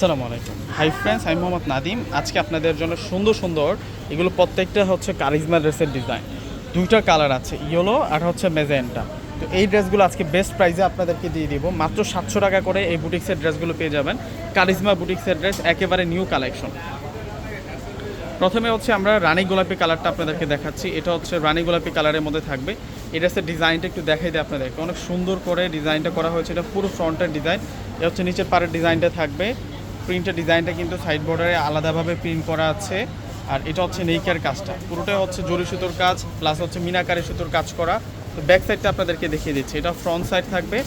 আসসালামু আলাইকুম। Hi friends আমি মোহাম্মদ নাদিম আজকে আপনাদের জন্য সুন্দর সুন্দর এগুলো প্রত্যেকটা হচ্ছে কারিজমা ড্রেসের ডিজাইন দুইটা কালার আছে ইয়েলো আর হচ্ছে মেজেন্টা তো এই ড্রেসগুলো আজকে বেস্ট প্রাইসে আপনাদেরকে দিয়ে দিব। মাত্র সাতশো টাকা করে এই বুটিক্সের ড্রেসগুলো পেয়ে যাবেন। কারিজমা বুটিক্সের ড্রেস একেবারে নিউ কালেকশন প্রথমে হচ্ছে আমরা রানী গোলাপি কালারটা আপনাদেরকে দেখাচ্ছি। এটা হচ্ছে রানী গোলাপি কালারের মধ্যে থাকবে। এই ড্রেসের ডিজাইনটা একটু দেখাই দিই আপনাদেরকে। অনেক সুন্দর করে ডিজাইনটা করা হয়েছে। এটা পুরো ফ্রন্টের ডিজাইন এটা হচ্ছে নিচের পাড়ের ডিজাইনটা থাকবে। প্রিন্টের ডিজাইনটা কিন্তু সাইড বর্ডারে আলাদাভাবে প্রিন্ট করা আছে। আর এটা হচ্ছে নেইকার কাজটা। পুরোটাই হচ্ছে জরি সুতোর কাজ প্লাস হচ্ছে মিনাকারি সুতোর কাজ করা। তো ব্যাক সাইডটা আপনাদেরকে দেখিয়ে দিচ্ছি। এটা ফ্রন্ট সাইড থাকবে,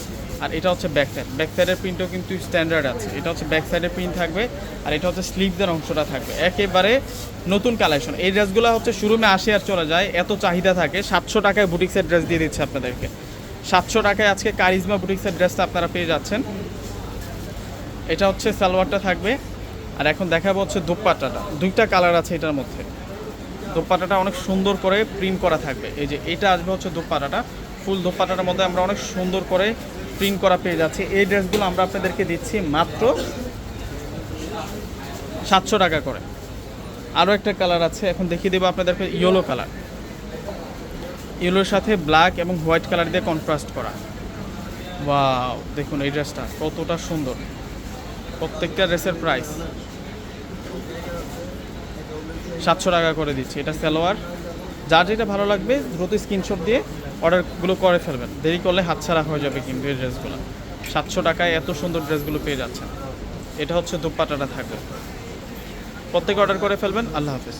আর এটা হচ্ছে ব্যাক সাইড ব্যাক সাইডের প্রিন্টও কিন্তু স্ট্যান্ডার্ড আছে। এটা হচ্ছে ব্যাক সাইডের প্রিন্ট থাকবে, আর এটা হচ্ছে স্লিভদের অংশটা থাকবে। একেবারে নতুন কালেকশন এই ড্রেসগুলো হচ্ছে শুরুমে আসে আর চলে যায়, এত চাহিদা থাকে। সাতশো টাকায় বুটিক্সের ড্রেস দিয়ে দিচ্ছে আপনাদেরকে। সাতশো টাকায় আজকে কারিজমা বুটিক্সের ড্রেসটা আপনারা পেয়ে যাচ্ছেন। এটা হচ্ছে সালোয়ারটা থাকবে। আর এখন দেখাবো হচ্ছে দোপাট্টাটা। দুইটা কালার আছে এটার মধ্যে। দোপাট্টাটা অনেক সুন্দর করে প্রিন্ট করা থাকবে। এই যে এটা আসবে হচ্ছে দোপাট্টাটা। ফুল দোপাট্টাটার মধ্যে আমরা অনেক সুন্দর করে প্রিন্ট করা পেয়ে যাচ্ছি। এই ড্রেসগুলো আমরা আপনাদেরকে দিচ্ছি মাত্র সাতশো টাকা করে। আরও একটা কালার আছে। এখন দেখিয়ে দেবো আপনাদেরকে ইয়েলো কালার। ইয়েলোর সাথে ব্ল্যাক এবং হোয়াইট কালার দিয়ে কন্ট্রাস্ট করা। বা দেখুন এই ড্রেসটা কতটা সুন্দর। প্রত্যেকটা ড্রেসের প্রাইস সাতশো টাকা করে দিচ্ছি, এটা সালোয়ার। যার যেটা ভালো লাগবে, দ্রুত স্ক্রিনশট দিয়ে অর্ডারগুলো করে ফেলবেন। দেরি করলে হাতছাড়া হয়ে যাবে কিন্তু এই ড্রেসগুলো সাতশো টাকায় এত সুন্দর ড্রেসগুলো পেয়ে যাচ্ছেন। এটা হচ্ছে দুপাটাটা থাকবে। প্রত্যেকে অর্ডার করে ফেলবেন। আল্লাহ হাফিজ।